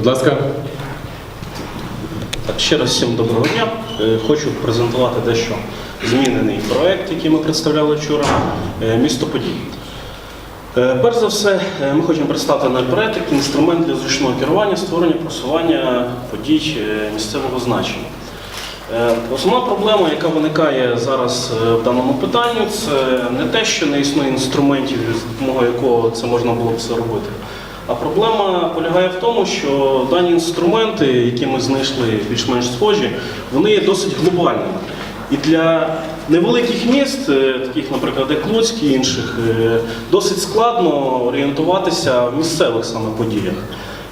Будь ласка. Так, ще раз всім доброго дня. Е, Хочу презентувати дещо змінений проект, який ми представляли вчора. е, Місто подій. Е, Перш за все, ми хочемо представити наш проект як інструмент для зручного керування, створення, просування подій місцевого значення. Основна проблема, яка виникає зараз в даному питанні, це не те, що не існує інструментів, з допомогою якого це можна було б все робити. А проблема полягає в тому, що дані інструменти, які ми знайшли більш-менш схожі, вони є досить глобальними. І для невеликих міст, е, таких, наприклад, як Луцьк і інших, е, досить складно орієнтуватися в місцевих саме подіях.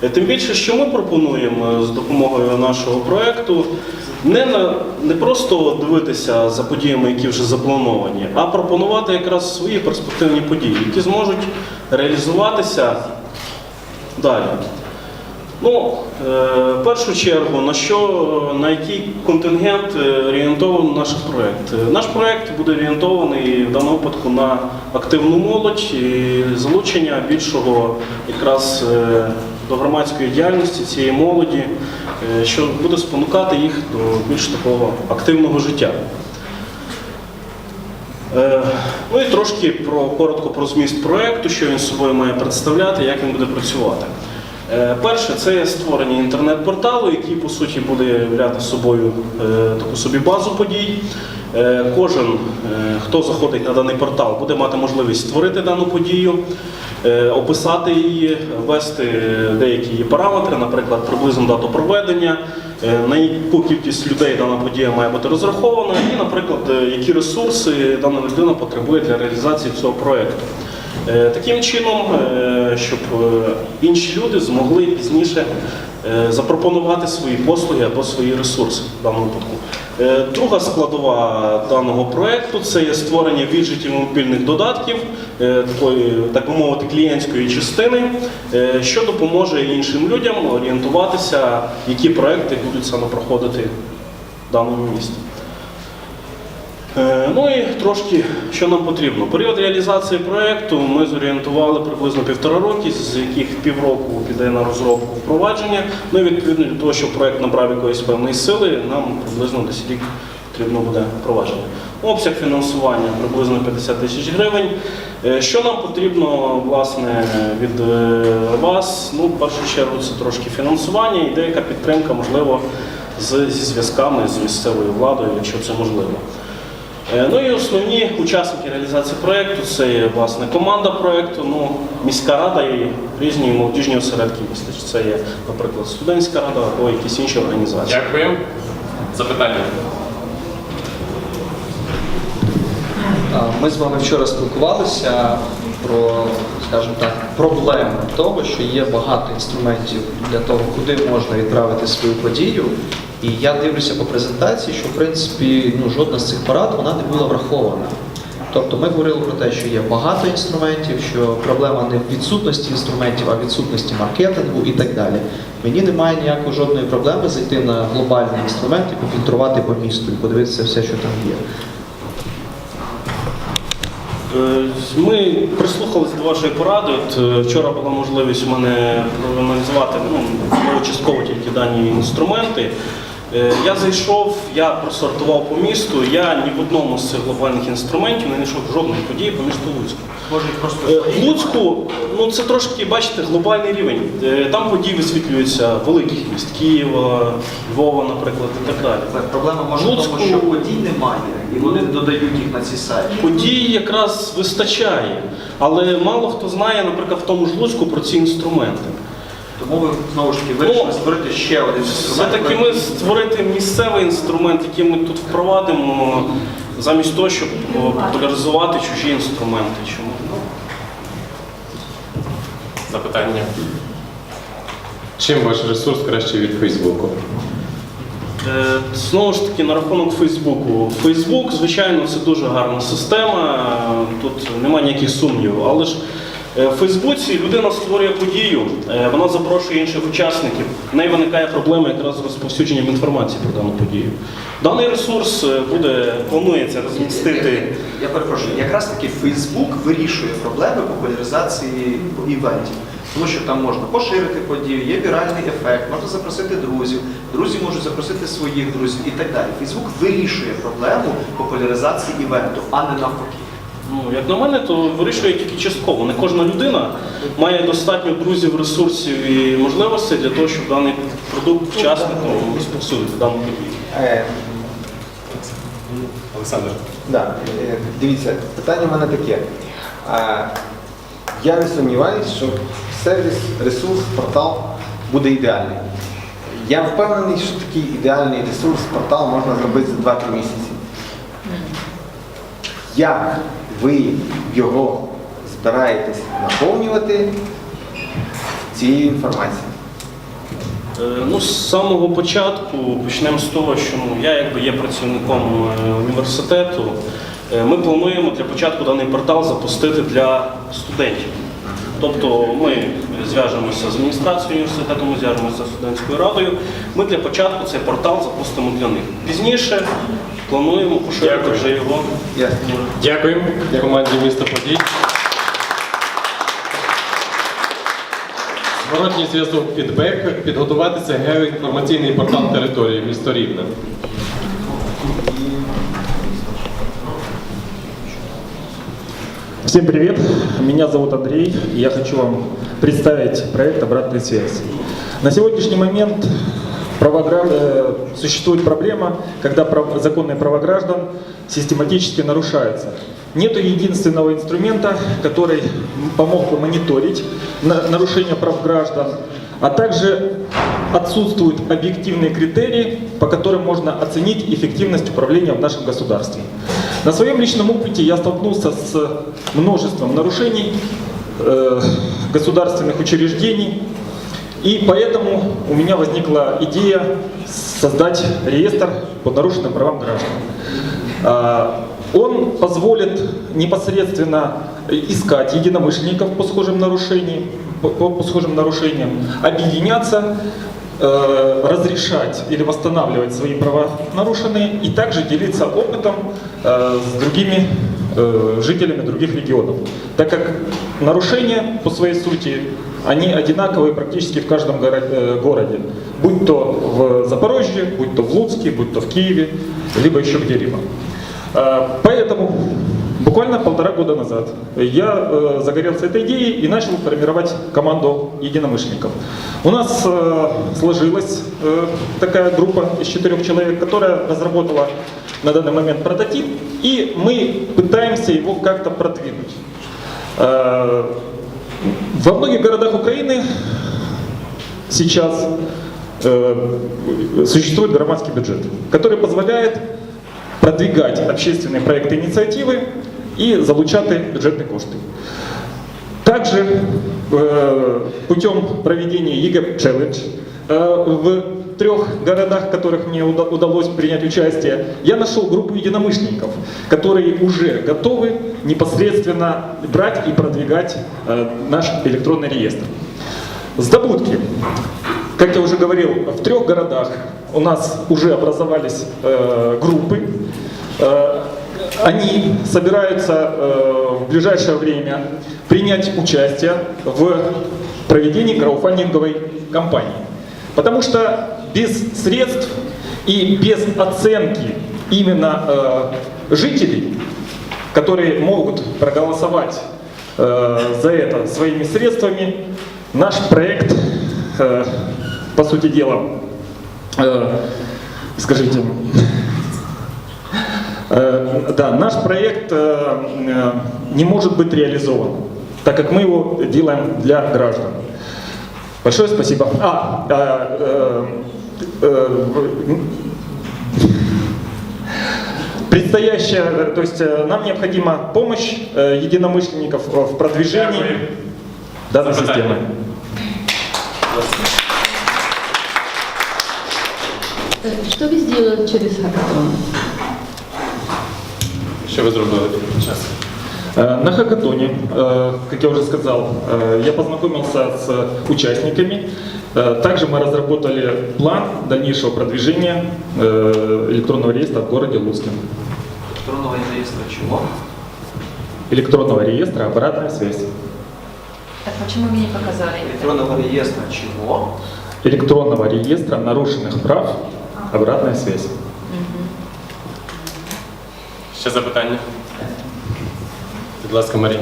Е, Тим більше, що ми пропонуємо з допомогою нашого проєкту не, на, не просто дивитися за подіями, які вже заплановані, а пропонувати якраз свої перспективні події, які зможуть реалізуватися далі. Ну, е, в першу чергу, на що, на який контингент е, орієнтований наш проєкт? Е, Наш проєкт буде орієнтований в даному випадку на активну молодь і залучення більшого якраз до громадської діяльності цієї молоді, що буде спонукати їх до більш такого активного життя. Е, Ну і трошки про коротко про зміст проекту, що він собою має представляти, як він буде працювати. Е, Перше, це створення інтернет-порталу, який по суті буде являти собою е, таку собі базу подій. Е, Кожен, хто заходить на даний портал, буде мати можливість створити дану подію, описати її, ввести деякі її параметри, наприклад, приблизну дату проведення, на яку кількість людей дана подія має бути розрахована, і, наприклад, які ресурси дана людина потребує для реалізації цього проєкту. Таким чином, щоб е, інші люди змогли пізніше е, запропонувати свої послуги або свої ресурси в даному випадку. Е, Друга складова даного проєкту це є створення віджитів мобільних додатків, такої, так би мовити, клієнтської частини, що допоможе іншим людям орієнтуватися, які проекти будуть саме проходити в даному місті. Е, Ну і трошки, що нам потрібно. Період реалізації проєкту ми зорієнтували приблизно півтора роки, з яких півроку піде на розробку впровадження. Ну і відповідно для того, щоб проєкт набрав якоїсь певної сили, нам приблизно десь рік потрібно буде впровадження. Обсяг фінансування приблизно 50 тисяч гривень. Е, Що нам потрібно власне від е, вас? Ну, в першу чергу, це трошки фінансування і деяка підтримка, можливо, з, зі зв'язками з місцевою владою, якщо це можливо. Е, Ну і основні учасники реалізації проєкту це власне команда проєкту, ну, міська рада і різні молодіжні осередки міста. Це є, наприклад, студентська рада або якісь інші організації. Дякую. Запитання. Ми з вами вчора спілкувалися про, скажімо так, проблеми того, що є багато інструментів для того, куди можна відправити свою подію. І я дивлюся по презентації, що в принципі ну, жодна з цих порад вона не була врахована. Тобто ми говорили про те, що є багато інструментів, що проблема не в відсутності інструментів, а в відсутності маркетингу і так далі. Мені немає ніякої жодної проблеми зайти на глобальний інструмент і пофільтрувати по місту і подивитися все, що там є. Е, Ми прислухалися до вашої поради. От е, вчора була можливість у мене проаналізувати ну, частково тільки дані інструменти. Е, Я зайшов, я просортував по місту. Я ні в одному з цих глобальних інструментів не знайшов жодної події по місту Луцьку. Може просто Е, В Луцьку, ну це трошки, бачите, глобальний рівень. Е, Там події висвітлюються великих міст Києва, Львова, наприклад, і так далі. Але проблема може в тому, що подій немає, і вони додають їх на ці сайти. Подій якраз вистачає, але мало хто знає, наприклад, в тому ж Луцьку про ці інструменти. Тому ви знову ж таки вирішили Ну, створити ще один інструмент. Все-таки ми створити місцевий інструмент, який ми тут впровадимо, замість того, щоб популяризувати чужі інструменти. Чому? Запитання. Чим ваш ресурс краще від Фейсбуку? Е, Знову ж таки, на рахунок Фейсбуку. Фейсбук, звичайно, це дуже гарна система, тут немає ніяких сумнівів. Але ж В Фейсбуці людина створює подію, е, вона запрошує інших учасників. В неї виникає проблема якраз з розповсюдженням інформації про дану подію. Даний ресурс е, буде планується розмістити. Я перепрошую, якраз таки Фейсбук вирішує проблеми популяризації івентів. Тому що там можна поширити подію, є віральний ефект, можна запросити друзів, друзі можуть запросити своїх друзів і так далі. Фейсбук вирішує проблему популяризації івенту, а не навпаки. Ну, як на мене, то вирішує тільки частково. Не кожна людина має достатньо друзів, ресурсів і можливостей для того, щоб даний продукт вчасно розповсюдити дану подію. Е, Олександр. да, е, дивіться, питання в мене таке. Я не сумніваюся, що сервіс, ресурс, портал буде ідеальний. Я впевнений, що такий ідеальний ресурс, портал можна зробити за 2-3 місяці. Як ви його збираєтесь наповнювати цією інформацією? Е, Ну, з самого початку почнемо з того, що ну, я якби є працівником е, університету. Е, Ми плануємо для початку даний портал запустити для студентів. Тобто ми зв'яжемося з адміністрацією університету, ми зв'яжемося з студентською радою. Ми для початку цей портал запустимо для них. Пізніше плануємо поширити вже його. Дякуємо команді міста подій. Зворотній зв'язок фідбек. Підготуватися геоінформаційний портал території місто Рівне. Всем привет, меня зовут Андрей, и я хочу вам представить проект «Обратная связь». На сегодняшний момент права гра- э, существует проблема, когда прав- законные права граждан систематически нарушаются. Нет единственного инструмента, который помог бы мониторить на- нарушение прав граждан, а также отсутствуют объективные критерии, по которым можно оценить эффективность управления в нашем государстве. На своем личном опыте я столкнулся с множеством нарушений э, государственных учреждений, и поэтому у меня возникла идея создать реестр по нарушенным правам граждан. А, Он позволит непосредственно искать единомышленников по схожим нарушениям, по, по- схожим нарушениям, объединяться, э, разрешать или восстанавливать свои права нарушенные и также делиться опытом э, с другими э, жителями других регионов. Так как нарушения по своей сути, они одинаковые практически в каждом э, городе. Будь то в Запорожье, будь то в Луцке, будь то в Киеве, либо еще где-либо. Э, Поэтому буквально полтора года назад я э, загорелся этой идеей и начал формировать команду единомышленников. У нас сложилась такая группа из четырех человек, которая разработала на данный момент прототип, и мы пытаемся его как-то продвинуть. Во многих городах Украины сейчас э, существует громадский бюджет, который позволяет продвигать общественные проекты инициативы і залучати бюджетні кошти. Также э, путем проведения ЕГЭ Challenge э, в трех городах, в которых мне уда- удалось принять участие, я нашел группу единомышленников, которые уже готовы непосредственно брать и продвигать э, наш электронный реестр. Сдобутки. Как я уже говорил, в трех городах у нас уже образовались э, группы. Э, они собираются в ближайшее время принять участие в проведении краудфандинговой кампании. Потому что без средств и без оценки именно э, жителей, которые могут проголосовать э, за это своими средствами, наш проект, э, по сути дела, э, скажите, э, да, наш проект э, э, не может быть реализован, так как мы его делаем для граждан. Большое спасибо. А, э, э, э, предстоящая, то есть э, нам необходима помощь э, единомышленников в продвижении данной системы. Что вы сделали через хакатон? Що ви зробили час? Э, На хакатоне, э, как я уже сказал, э, я познакомился с участниками. Также мы разработали план дальнейшего продвижения электронного реестра в городе Луцке. Електронного реєстру чого? Электронного реестра «Обратная связь». Так почему мне не показали? Електронного реєстру чого? Электронного реестра нарушенных прав «Обратная связь». Ще запитання? Будь ласка, Марія.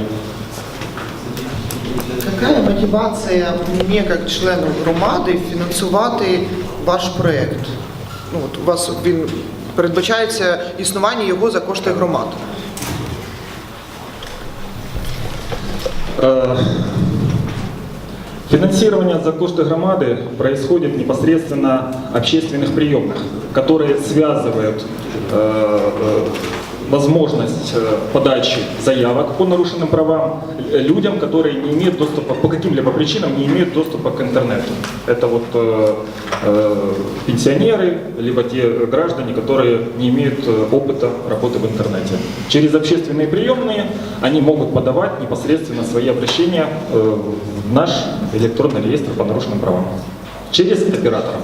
Какая мотивація мені, як члену громади, фінансувати ваш проєкт? Ну, от у вас він передбачається існування його за кошти громад. Э, Финансирование за кошты громады происходит непосредственно общественных приемных, которые связывают э, э, возможность э, подачи заявок по нарушенным правам людям, которые не имеют доступа, по каким-либо причинам не имеют доступа к интернету. Это вот э, э, пенсионеры, либо те граждане, которые не имеют э, опыта работы в интернете. Через общественные приемные они могут подавать непосредственно свои обращения э, в наш электронный реестр по нарушенным правам. Через оператора.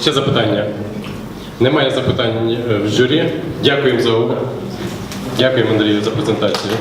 Ще запитання? Немає запитань е, в журі. Дякуємо за увагу. Дякуємо, Андрію, за презентацію.